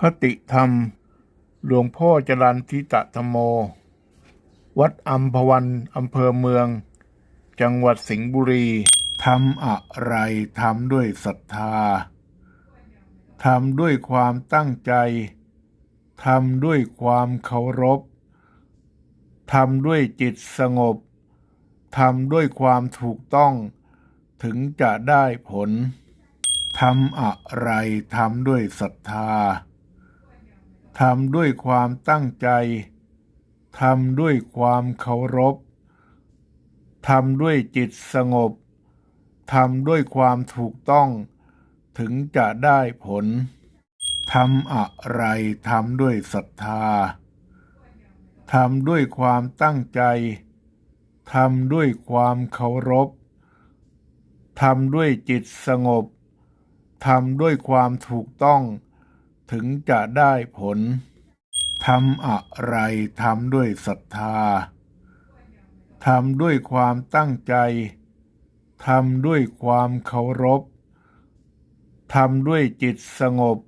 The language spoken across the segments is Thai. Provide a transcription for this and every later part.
คติธรรม หลวงพ่อจรันทิตะธรรมโม วัดอัมพวันอำเภอเมือง จังหวัดสิงห์บุรีทำอะไรทำด้วยศรัทธาทำด้วยความตั้งใจทำด้วยความเคารพทำด้วยจิตสงบทำด้วยความถูกต้อง ถึงจะได้ผลทำอะไรทำด้วยศรัทธา ทำด้วยความตั้งใจทำด้วยความเคารพทำด้วยจิตสงบทำด้วยความถูกต้องถึงจะได้ผลทำอะไรทำด้วยศรัทธาทำด้วยความตั้งใจทำด้วยความเคารพทำด้วยจิตสงบทำด้วยความถูกต้อง ถึงจะได้ผลทำอะไรทำด้วยศรัทธาทำด้วยความตั้งใจทำด้วยความเคารพทำด้วยจิตสงบ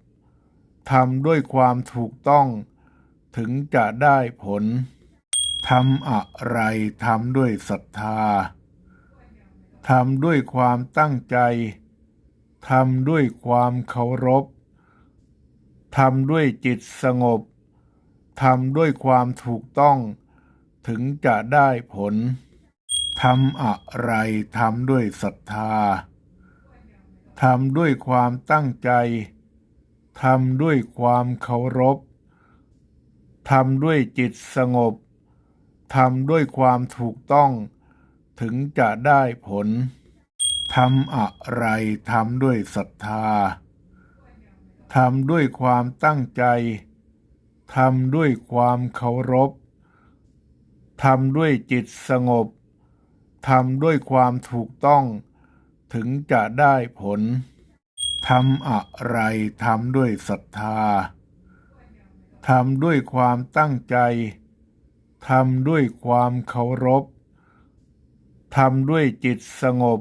ทำด้วยความถูกต้อง ถึงจะได้ผลทำอะไรทำด้วยศรัทธาทำด้วยความตั้งใจทำด้วยความเคารพ ทำด้วยจิตสงบทำด้วยความถูกต้อง ถึงจะได้ผลทำอะไรทำด้วยศรัทธาทำด้วยความตั้งใจทำด้วยความเคารพทำด้วยจิตสงบทำด้วยความถูกต้อง ถึงจะได้ผลทำอะไรทำด้วยศรัทธา ทำด้วยความตั้งใจ ทำด้วยความเคารพ ทำด้วยจิตสงบ ทำด้วยความถูกต้อง ถึงจะได้ผล ทำอะไร ทำด้วยศรัทธา ทำด้วยความตั้งใจ ทำด้วยความเคารพ ทำด้วยจิตสงบ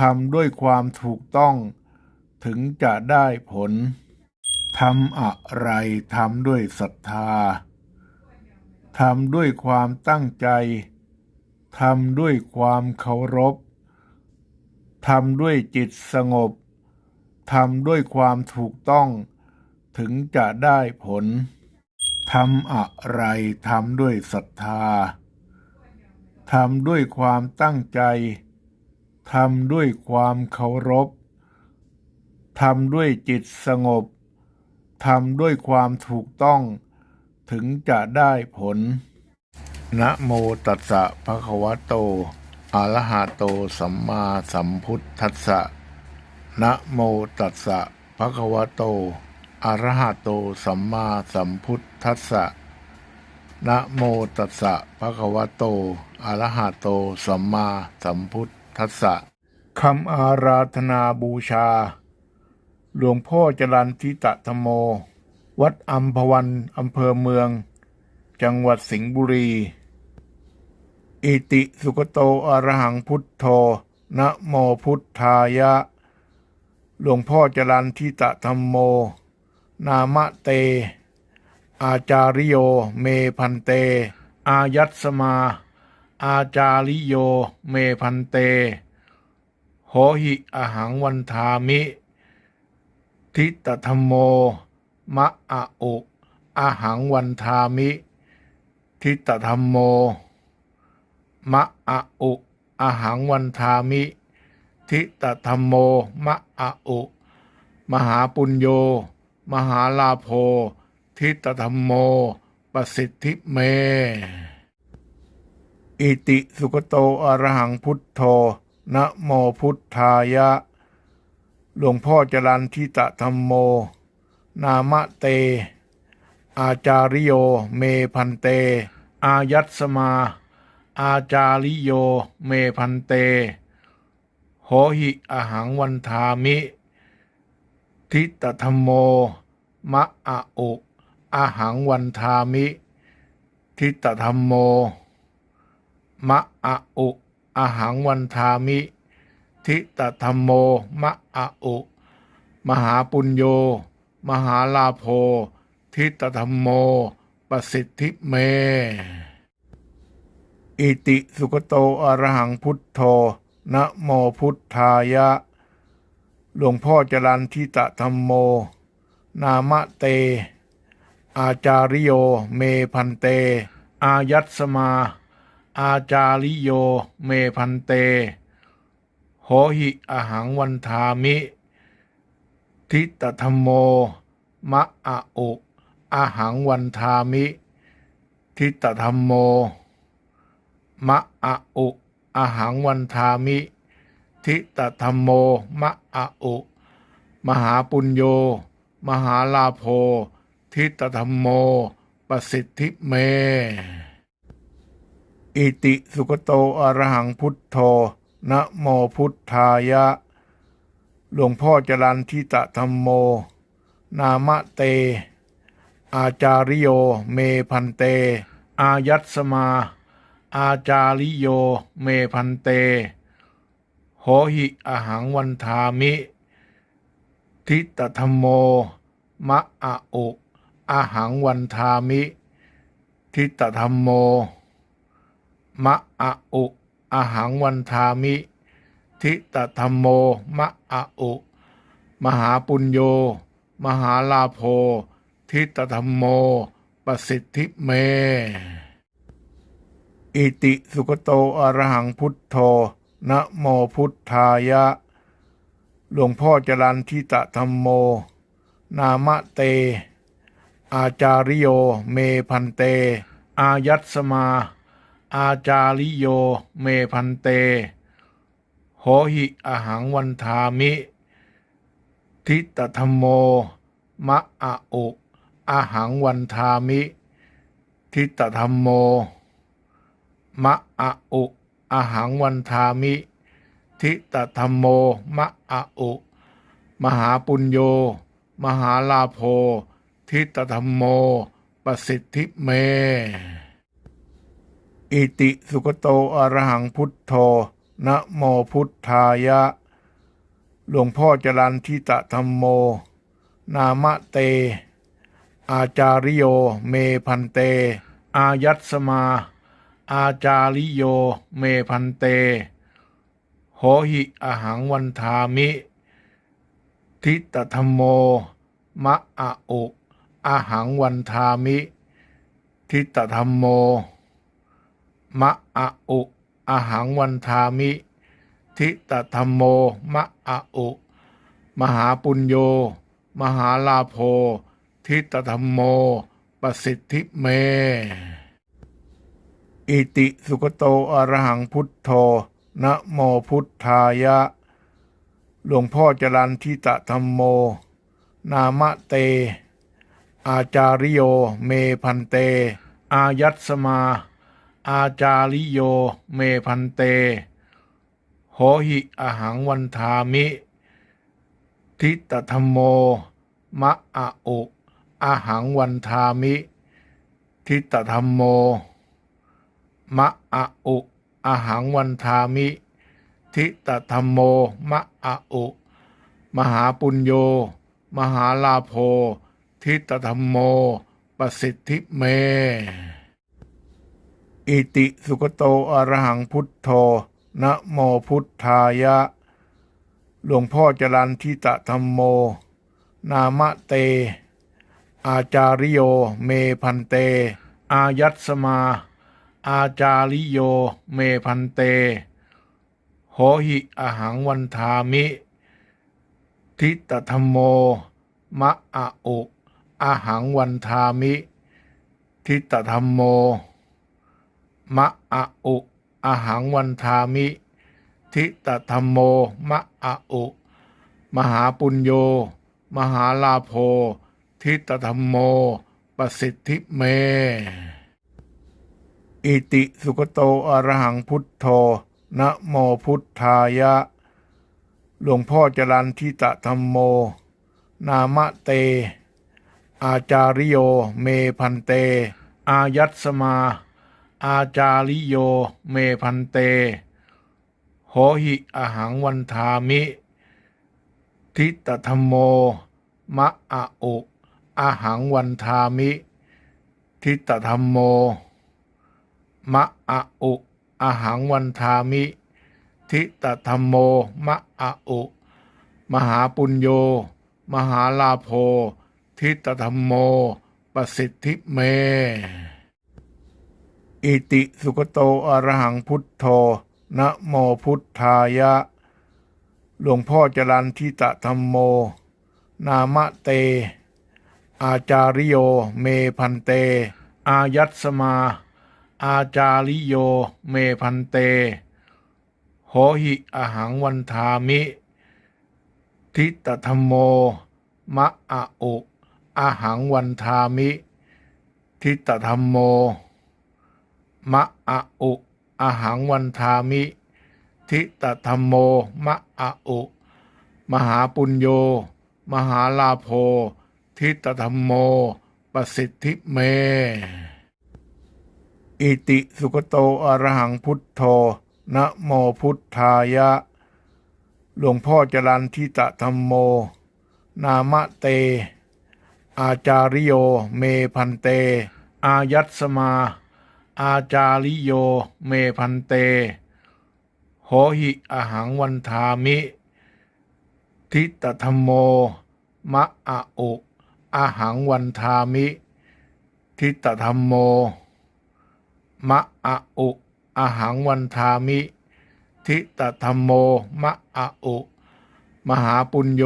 ทำด้วยความถูกต้อง ถึงจะได้ผลทำอะไรทำด้วยศรัทธาทำด้วยความตั้งใจทำด้วยความเคารพทำด้วยจิตสงบทำด้วยความถูกต้องถึงจะได้ผลทำอะไรทำด้วยศรัทธาทำด้วยความตั้งใจทำด้วยความเคารพ ทำด้วยจิตสงบทำด้วยความถูกต้องถึงจะได้ผล นะโมตัสสะภะคะวะโต อะระหะโตสัมมาสัมพุทธัสสะ นะโมตัสสะภะคะวะโต อะระหะโตสัมมาสัมพุทธัสสะ นะโมตัสสะภะคะวะโต อะระหะโตสัมมาสัมพุทธัสสะคำอาราธนาบูชา หลวงพ่อจรันทิตะธรรมโม วัดอัมพวันอำเภอเมือง จังหวัดสิงห์บุรี อิติสุกโตอรหังพุทโธนะโมพุทธายะ หลวงพ่อจรันทิตะธรรมโม นามะเต อาจาริโยเมพันเต อายัตสมา อาจาริโยเมพันเต โหหิอหังวันทามิ ทิตธรรมโม มะอะอุอาหังวันทามิ ทิตธรรมโม มะอะอุอาหังวันทามิ ทิตธรรมโม มะอะอุมหาปุญโญมหาลาโภ ทิตธรรมโมประสิทธิเม อิติสุกโตอรหังพุทโธนะโมพุทธายะ หลวงพ่อจรันทิตะธรรมโม นามะเต อาจาริโย เมพันเต อายัตสมา อาจาริโย เมพันเต โหหิอหังวันทามิ ทิตธรรมโม มะอะอุอหังวันทามิ ทิตธรรมโม มะอะอุอหังวันทามิ ทิตธรรมโม มะอะอุ มหาปุญโญมหาลาโภ ทิตธรรมโมประสิทธิเม อิติสุกโตอรหังพุทโธนะโมพุทธายะ หลวงพ่อจรันทิตธรรมโม นามะเต อาจาริโย เมพันเต อายัตสมา อาจาริโย เมพันเต โหหิอหังวันทามิ ทิตธรรมโม มะอะอุอหังวันทามิ ทิตธรรมโม มะอะอุอหังวันทามิ ทิตธรรมโม มะอะอุมหาปุญโย มหาลาโภ ทิตธรรมโมประสิทธิเม อิติสุกโตอรหังพุทโธ นะโมพุทธายะ หลวงพ่อจรันทิตธรรมโม นามะเต อาจาริโย เมพันเต อายัตสมา อาจาริโย เมพันเต โหหิอหังวันทามิ ทิตธรรมโม มะอะอุอาหังวันทามิ ทิตธรรมโม มะอะอุ อหังวันทามิ ทิตธรรมโม มะอะอุ มหาปุญโย มหาลาโภ ทิตธรรมโมประสิทธิเม อิติสุกโตอรหังพุทโธนะโมพุทธายะ หลวงพ่อจรันทิตธรรมโม นามะเต อาจาริโย เมพันเต อายัตสมา อาจาริโยเมพันเต โหหิอหังวันทามิ ทิตธรรมโม มะอะอุอหังวันทามิ ทิตธรรมโม มะอะอุอหังวันทามิ ทิตธรรมโม มะอะอุมหาปุญโย มหาลาโภทิตธรรมโม ประสิทธิเม อิติสุกโตอรหังพุทโธนะโมพุทธายะ หลวงพ่อจรันทิตธรรมโม นามะเต อาจาริโยเมพันเต อายัตสมา อาจาริโยเมพันเตโหหิอหังวันทามิ ทิตธรรมโม มะอะอุอหังวันทามิ ทิตธรรมโม มะอะอุอาหังวันทามิ ทิตธรรมโม มะอะอุ มหาปุญโย มหาลาโภ ทิตธรรมโมประสิทธิเม อิติสุกโตอรหังพุทโธนะโมพุทธายะ หลวงพ่อจรันทิตธรรมโม นามะเต อาจาริโย เมพันเต อายัตสมา อาจาริโยเมพันเต โหหิอหังวันทามิ ทิตธรรมโม มะอะอุอหังวันทามิ ทิตธรรมโม มะอะอุอหังวันทามิ ทิตธรรมโม มะอะอุมหาปุญโย มหาลาโภทิตธรรมโมประสิทธิเม อิติสุกโตอรหังพุทโธนะโมพุทธายะ หลวงพ่อจรันทิตธรรมโม นามะเต อาจาริโย เมพันเต อายัตสมา อาจาริโย เมพันเต โหหิอหังวันทามิ ทิตธรรมโม มะอะอุอหังวันทามิ ทิตธรรมโม มะอะอุอาหังวันทามิ ทิตธรรมโม มะอะอุ มหาปุญโย มหาลาโภ ทิตธรรมโม ปสิทธิเม อิติสุกโตอรหังพุทโธนะโมพุทธายะ หลวงพ่อจรันทิตธรรมโม นามะเต อาจาริโย เมพันเต อายัตสมา อาจาริโยเมพันเต โหหิอหังวันทามิ ทิตธรรมโม มะอะอุอหังวันทามิ ทิตธรรมโม มะอะอุอหังวันทามิ ทิตธรรมโม มะอะอุมหาปุญโย มหาลาโภทิตธรรมโม ประสิทธิเม อิติสุกโตอรหังพุทโธนะโมพุทธายะ หลวงพ่อจรันทิตะธรรมโม นามะเต อาจาริโยเมพันเต อายัตสมา อาจาริโยเมพันเต โหหิอหังวันทามิ ทิตธรรมโม มะอะอุอหังวันทามิ ทิตธรรมโม มะอะอุอาหังวันทามิ ทิตธรรมโม มะอะอุ มหาปุญโย มหาลาโภ ทิตธรรมโมประสิทธิเม อิติสุกโตอรหังพุทโธนะโมพุทธายะ หลวงพ่อจรันทิตธรรมโม นามะเต อาจาริโย เมพันเต อายัตสมา อาจาริโยเมพันเต โหหิอหังวันทามิ ทิตธรรมโม มะอะอุอาหังวันทามิ ทิตธรรมโม มะอะอุอาหังวันทามิ ทิตธรรมโม มะอะอุมหาปุญโย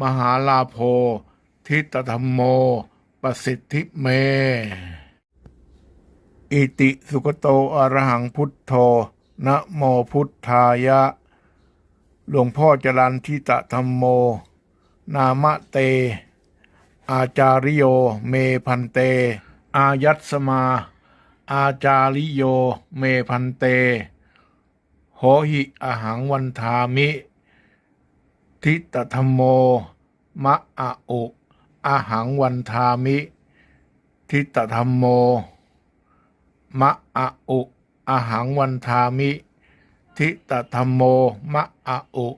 มหาลาโภทิตธรรมโม ประสิทธิเม อิติสุกโตอรหังพุทโธนะโมพุทธายะ หลวงพ่อจรันทิตะธรรมโม นามะเต อาจาริโย เมพันเต อายัตสมา อาจาริโย เมพันเต โหหิอหังวันทามิ ทิตธรรมโม มะอะอุอหังวันทามิ ทิตธรรมโม มะอะอุอาหังวันทามิ ทิตธรรมโม มะอะอุ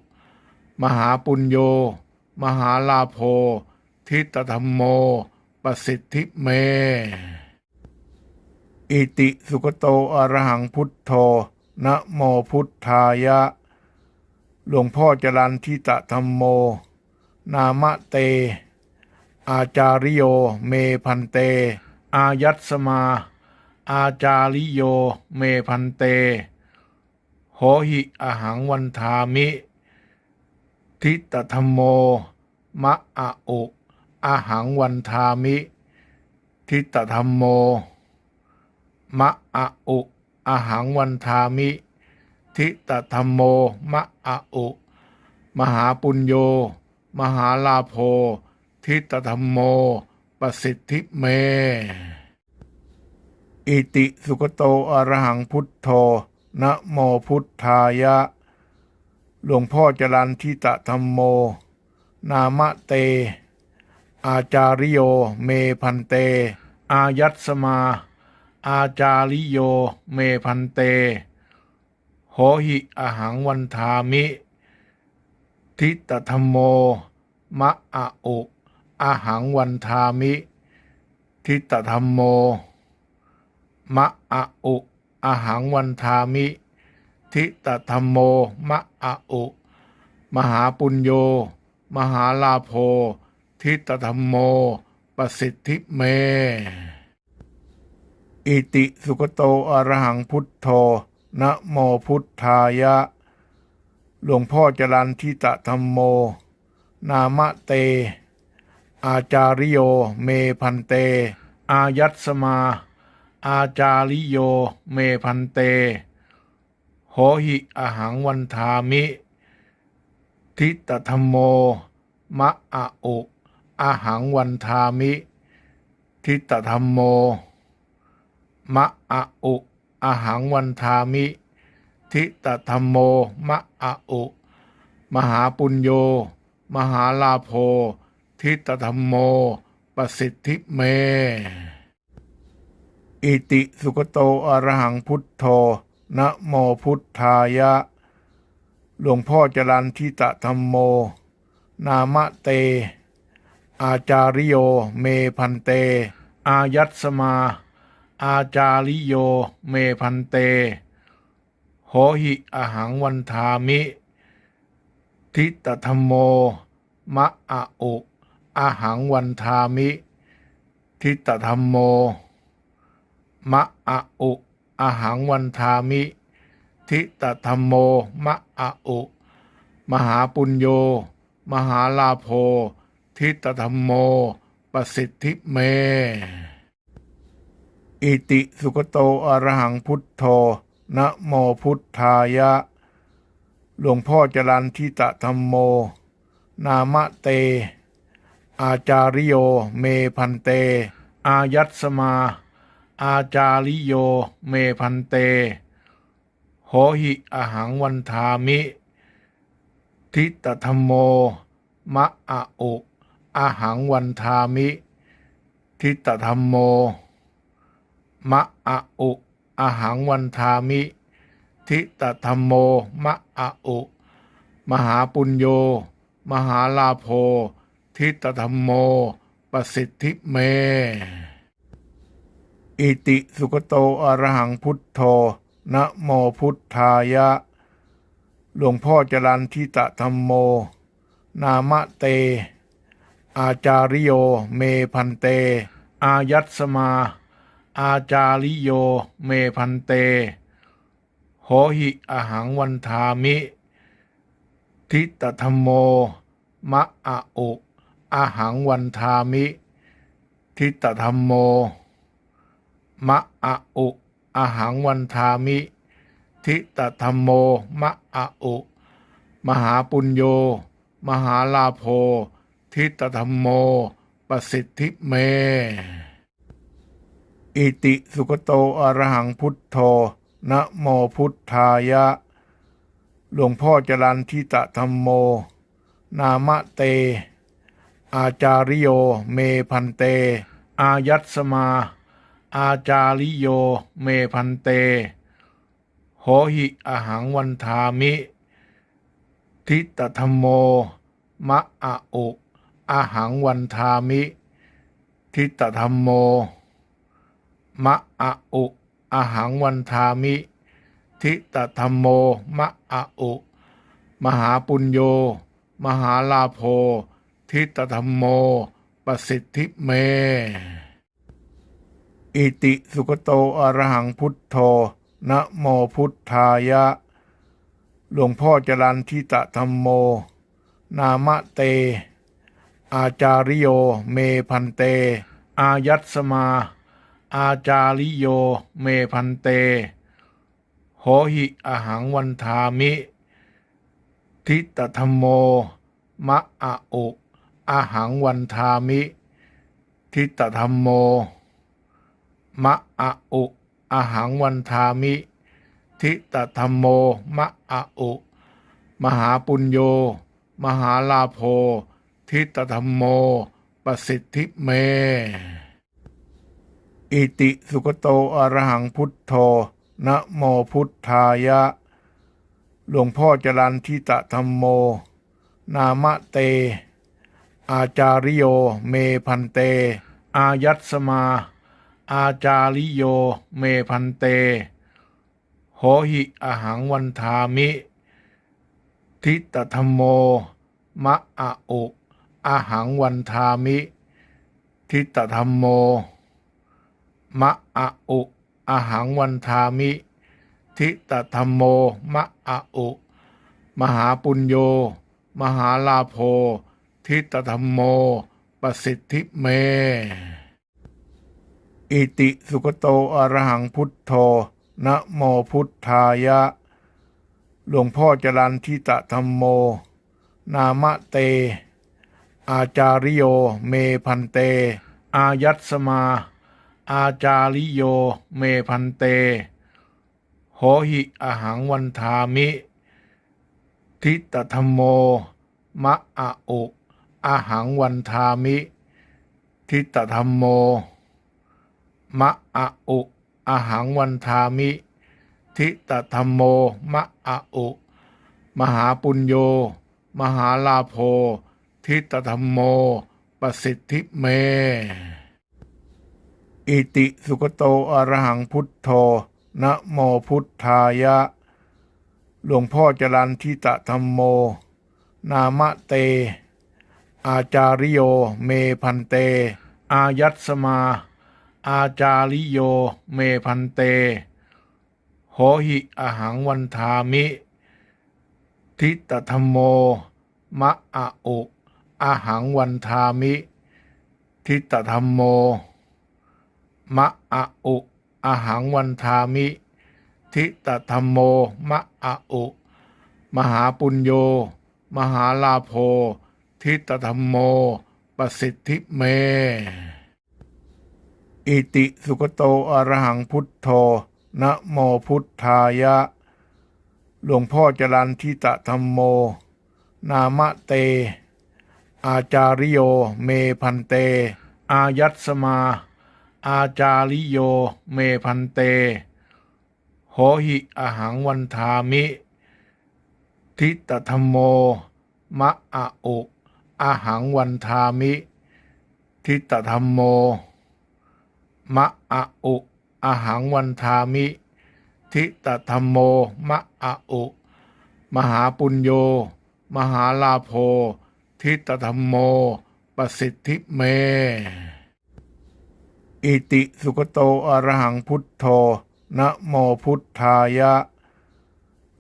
มหาปุญโย มหาลาโภ ทิตธรรมโมประสิทธิเม อิติสุกโตอรหังพุทโธนะโมพุทธายะ หลวงพ่อจรันทิตธรรมโม นามะเต อาจาริโย เมพันเต อายัตสมา อาจาริโยเมพันเต โหหิอหังวันทามิ ทิตธรรมโม มะอะอุอหังวันทามิ ทิตธรรมโม มะอะอุอหังวันทามิ ทิตธรรมโม มะอะอุมหาปุญโย มหาลาโภทิตธรรมโมประสิทธิเม อิติสุกโตอรหังพุทโธนะโมพุทธายะ หลวงพ่อจรันทิตะธรรมโม นามะเต อาจาริโยเมพันเต อายัตสมา อาจาริโยเมพันเต โหหิอหังวันทามิ ทิตธรรมโม มะอะอุอหังวันทามิ ทิตธรรมโม มะอะอุอาหังวันทามิ ทิตธรรมโม มะอะอุ มหาปุญโย มหาลาโภ ทิตธรรมโมประสิทธิเม อิติสุกโตอรหังพุทโธนะโมพุทธายะ หลวงพ่อจรันทิตธรรมโม นามะเต อาจาริโย เมพันเต อายัตสมา อาจาริโยเมพันเต โหหิอหังวันทามิ ทิตธรรมโม มะอะอุอหังวันทามิ ทิตธรรมโม มะอะอุอหังวันทามิ ทิตธรรมโม มะอะอุมหาปุญโย มหาลาโภทิตธรรมโม ประสิทธิเม อิติสุกโตอรหังพุทโธนะโมพุทธายะ หลวงพ่อจรันทิตะธรรมโม นามะเต อาจาริโย เมพันเต อายัตสมา อาจาริโย เมพันเต โหหิอหังวันทามิ ทิตธรรมโม มะอะอุอหังวันทามิ ทิตธรรมโม มะอะอุอาหังวันทามิ ทิตธรรมโม มะอะอุ มหาปุญโย มหาลาโภ ทิตธรรมโมประสิทธิเม อิติสุกโตอรหังพุทโธนะโมพุทธายะ หลวงพ่อจรันทิตธรรมโม นามะเต อาจาริโย เมพันเต อายัตสมา อาจาริโยเมพันเต โหหิอหังวันทามิ ทิตธรรมโม มะอะอุอาหังวันทามิ ทิตธรรมโม มะอะอุอาหังวันทามิ ทิตธรรมโม มะอะอุมหาปุญโย มหาลาโภทิตธรรมโมประสิทธิเม อิติสุกโตอรหังพุทโธนะโมพุทธายะ หลวงพ่อจรันทิตธรรมโม นามะเต อาจาริโย เมพันเต อายัตสมา อาจาริโย เมพันเต โหหิอหังวันทามิ ทิตธรรมโม มะอะอุอาหังวันทามิ ทิตธรรมโม มะอะอุอาหังวันทามิ ทิตธรรมโมมะอะอุมหาปุญโย มหาลาโภ ทิตธรรมโมประสิทธิเม อิติสุกโตอรหังพุทโธนะโมพุทธายะ หลวงพ่อจรันทิตธรรมโม นามะเต อาจาริโยเมพันเต อายัตสมา อาจาริโยเมพันเต โหหิอหังวันทามิ ทิตธรรมโม มะอะอุอหังวันทามิ ทิตธรรมโม มะอะอุอหังวันทามิ ทิตธรรมโม มะอะอุ มหาปุญโย มหาลาโภ ทิตธรรมโม ประสิทธิเม อิติสุกโตอรหังพุทโธนะโมพุทธายะ หลวงพ่อจรันทิตธรรมโม นามะเต อาจาริโย เมพันเต อายัตสมา อาจาริโย เมพันเต โหหิอหังวันทามิ ทิตธรรมโม มะอะอุอหังวันทามิ ทิตธรรมโม มะอะอุอาหังวันทามิ ทิตธรรมโม มะอะอุ มหาปุญโย มหาลาโภ ทิตธรรมโมประสิทธิเม อิติสุกโตอรหังพุทโธนะโมพุทธายะ หลวงพ่อจรันทิตธรรมโม นามะเต อาจาริโย เมพันเต อายัตสมา อาจาริโยเมพันเต โหหิอหังวันทามิ ทิตธรรมโม มะอะอุอหังวันทามิ ทิตธรรมโม มะอะอุอหังวันทามิ ทิตธรรมโม มะอะอุ มหาปุญโย มหาลาโภ ทิตธรรมโมประสิทธิเม อิติสุกโตอรหังพุทโธนะโมพุทธายะ หลวงพ่อจรันทิตธรรมโม นามะเต อาจาริโย เมพันเต อายัตสมา อาจาริโย เมพันเต โหหิอหังวันทามิ ทิตธรรมโม มะอะอุอหังวันทามิ ทิตธรรมโม มะอะอุอาหังวันทามิ ทิตธรรมโม มะอะอุ มหาปุญโย มหาลาโภ ทิตธรรมโมประสิทธิเม อิติสุกโตอรหังพุทโธนะโมพุทธายะ หลวงพ่อจรันทิตธรรมโม นามะเต อาจาริโย เมพันเต อายัตสมา อาจาริโยเมพันเต โหหิอหังวันทามิ ทิตธรรมโม มะอะอุอหังวันทามิ ทิตธรรมโม มะอะอุอหังวันทามิ ทิตธรรมโม มะอะอุมหาปุญโย มหาลาโภทิตธรรมโมประสิทธิเม อิติสุกโตอรหังพุทโธนะโมพุทธายะ หลวงพ่อจรันทิตะธรรมโม นามะเต อาจาริโย เมพันเต อายัตสมา อาจาริโย เมพันเต โหหิอหังวันทามิ ทิตธรรมโม มะอะอุอหังวันทามิ ทิตธรรมโม มะอะอุอาหังวันทามิ ทิตธรรมโม มะอะอุ มหาปุญโย มหาลาโภ ทิตธรรมโมประสิทธิเม อิติสุกโตอรหังพุทโธนะโมพุทธายะ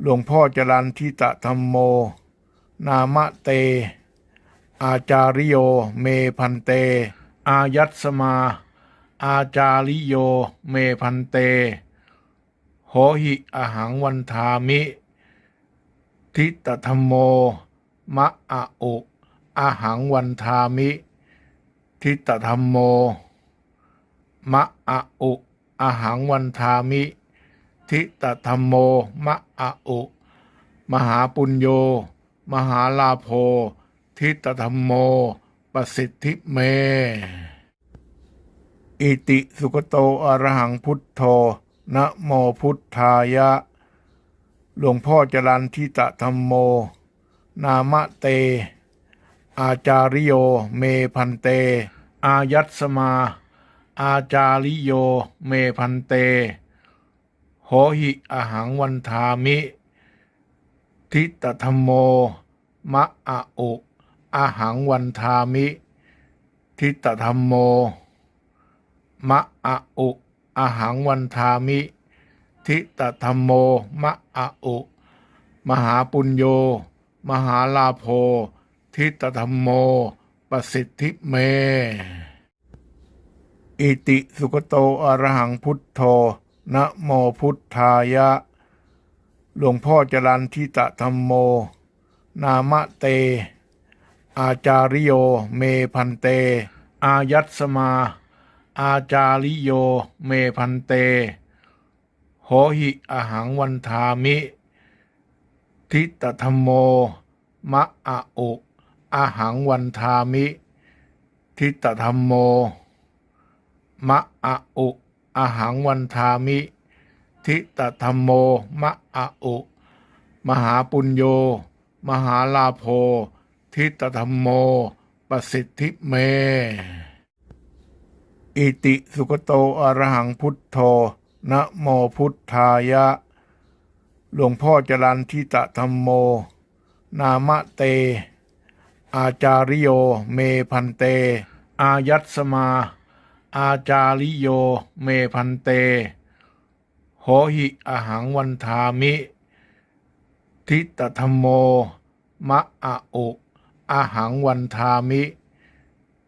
หลวงพ่อจรันทิตธรรมโม นามะเต อาจาริโย เมพันเต อายัตสมา อาจาริโยเมพันเต โหหิอหังวันทามิ ทิตธรรมโม มะอะอุอาหังวันทามิ ทิตธรรมโม มะอะอุอาหังวันทามิ ทิตธรรมโม มะอะอุ มหาปุญโย มหาลาโภ ทิตธรรมโมประสิทธิเม อิติสุกโตอรหังพุทโธนะโมพุทธายะ หลวงพ่อจรันทิตะธรรมโม นามะเต อาจาริโย เมพันเต อายัตสมา อาจาริโย เมพันเต โหหิอหังวันทามิ ทิตธรรมโม มะอะอุอหังวันทามิ ทิตธรรมโม มะอะอุอาหังวันทามิ ทิตธรรมโม มะอะอุ มหาปุญโย มหาลาโภ ทิตธรรมโมประสิทธิเม อิติสุกโตอรหังพุทโธนะโมพุทธายะ หลวงพ่อจรันทิตธรรมโม นามะเต อาจาริโย เมพันเต อายัตสมา อาจาริโยเมพันเต โหหิอหังวันทามิ ทิตธรรมโม มะอะอุอหังวันทามิ ทิตธรรมโม มะอะอุอหังวันทามิ ทิตธรรมโม มะอะอุมหาปุญโย มหาลาโภทิตธรรมโมประสิทธิเม อิติสุกโตอรหังพุทโธนะโมพุทธายะ หลวงพ่อจรันทิตะธรรมโม นามะเต อาจาริโย เมพันเต อายัตสมา อาจาริโย เมพันเต โหหิอหังวันทามิ ทิตธรรมโม มะอะอุอหังวันทามิ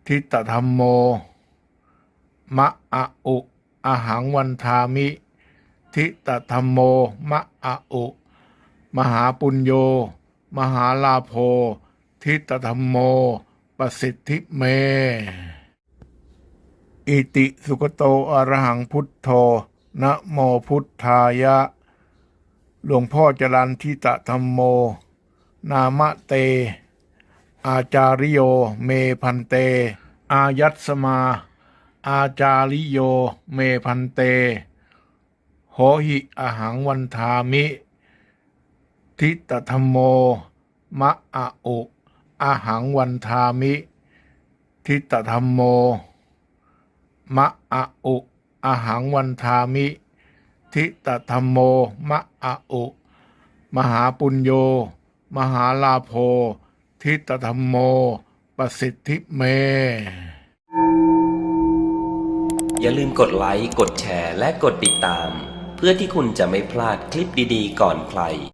ทิตธรรมโม มะอะอุอาหังวันทามิ ทิตธรรมโม มะอะอุ มหาปุญโย มหาลาโภ ทิตธรรมโมประสิทธิเม อิติสุกโตอรหังพุทโธนะโมพุทธายะ หลวงพ่อจรันทิตธรรมโม นามะเต อาจาริโย เมพันเต อายัตสมา อาจาริโยเมพันเต โหหิอหังวันทามิ ทิตธรรมโม มะอะอุอหังวันทามิ ทิตธรรมโม มะอะอุอหังวันทามิ ทิตธรรมโม มะอะอุมหาปุญโย มหาลาโภทิตธรรมโม ประสิทธิเม อย่าลืมกดไลค์ กดแชร์ และกดติดตาม เพื่อที่คุณจะไม่พลาดคลิปดีๆ ก่อนใคร